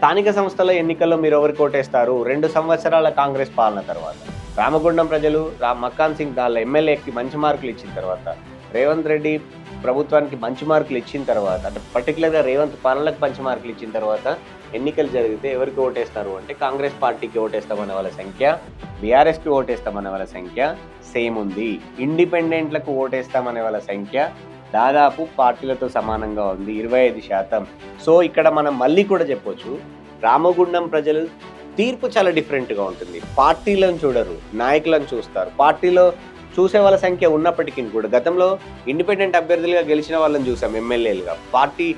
స్థానిక సంస్థల ఎన్నికల్లో మీరు ఎవరు కోటేస్తారు? రెండు సంవత్సరాల కాంగ్రెస్ పాలన తర్వాత. రామగుండం ప్రజలు రా మక్కాన్ సింగ్ వాళ్ళ ఎమ్మెల్యేకి మంచి మార్కులు ఇచ్చిన తర్వాత రేవంత్ రెడ్డి ప్రభుత్వానికి మంచి మార్కులు ఇచ్చిన తర్వాత అంటే పర్టికులర్గా రేవంత్ పాలనకు మంచి మార్కులు ఇచ్చిన తర్వాత ఎన్నికలు జరిగితే ఎవరికి ఓటేస్తారు అంటే కాంగ్రెస్ పార్టీకి ఓటేస్తామనే వాళ్ళ సంఖ్య బీఆర్ఎస్కి ఓటేస్తామనే వాళ్ళ సంఖ్య సేమ్ ఉంది. ఇండిపెండెంట్లకు ఓటేస్తామనే వాళ్ళ సంఖ్య దాదాపు పార్టీలతో సమానంగా ఉంది ఇరవై ఐదు శాతం. సో ఇక్కడ మనం మళ్ళీ కూడా చెప్పొచ్చు రామగుండం ప్రజలు తీర్పు చాలా డిఫరెంట్గా ఉంటుంది. పార్టీలను చూడరు నాయకులను చూస్తారు. పార్టీలో చూసే వాళ్ళ సంఖ్య ఉన్నప్పటికీ కూడా గతంలో ఇండిపెండెంట్ అభ్యర్థులుగా గెలిచిన వాళ్ళని చూసాం ఎమ్మెల్యేలుగా. పార్టీ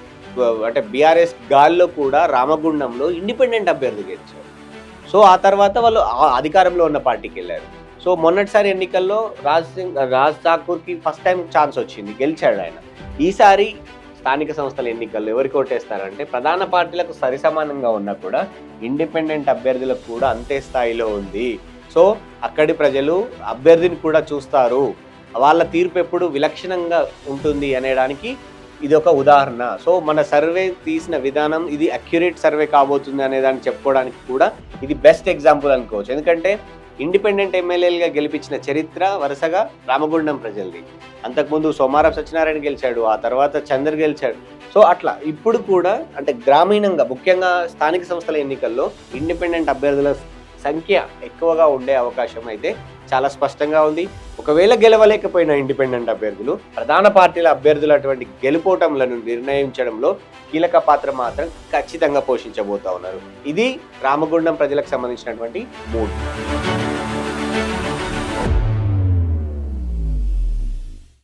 అంటే బీఆర్ఎస్ గాల్లో కూడా రామగుండంలో ఇండిపెండెంట్ అభ్యర్థి గెలిచారు. సో ఆ తర్వాత వాళ్ళు అధికారంలో ఉన్న పార్టీకి వెళ్ళారు. సో మొన్నటిసారి ఎన్నికల్లో రాజ్ సింగ్ రాజ్ ఠాకూర్కి ఫస్ట్ టైం ఛాన్స్ వచ్చింది గెలిచాడు ఆయన. ఈసారి స్థానిక సంస్థల ఎన్నికల్లో ఎవరికి ఓటేస్తారంటే ప్రధాన పార్టీలకు సరిసమానంగా ఉన్నా కూడా ఇండిపెండెంట్ అభ్యర్థులకు కూడా అంతే స్థాయిలో ఉంది. సో అక్కడి ప్రజలు అభ్యర్థిని కూడా చూస్తారు. వాళ్ళ తీర్పు ఎప్పుడు విలక్షణంగా ఉంటుంది అనేదానికి ఇది ఒక ఉదాహరణ. సో మన సర్వే తీసిన విధానం ఇది అక్యురేట్ సర్వే కాబోతుంది అనేదాన్ని చెప్పుకోవడానికి కూడా ఇది బెస్ట్ ఎగ్జాంపుల్ అనుకోవచ్చు. ఎందుకంటే ఇండిపెండెంట్ ఎమ్మెల్యేలుగా గెలిపించిన చరిత్ర వరుసగా రామగుండం ప్రజలది. అంతకుముందు సోమారావు సత్యనారాయణ గెలిచాడు ఆ తర్వాత చంద్ర గెలిచాడు. సో అట్లా. ఇప్పుడు కూడా అంటే గ్రామీణంగా ముఖ్యంగా స్థానిక సంస్థల ఎన్నికల్లో ఇండిపెండెంట్ అభ్యర్థుల సంఖ్య ఎక్కువగా ఉండే అవకాశం అయితే చాలా స్పష్టంగా ఉంది. ఒకవేళ గెలవలేకపోయిన ఇండిపెండెంట్ అభ్యర్థులు ప్రధాన పార్టీల అభ్యర్థులు అటువంటి గెలుపోటంలను నిర్ణయించడంలో కీలక పాత్ర మాత్రం ఖచ్చితంగా పోషించబోతా ఉన్నారు. ఇది రామగుండం ప్రజలకు సంబంధించినటువంటి మూడు.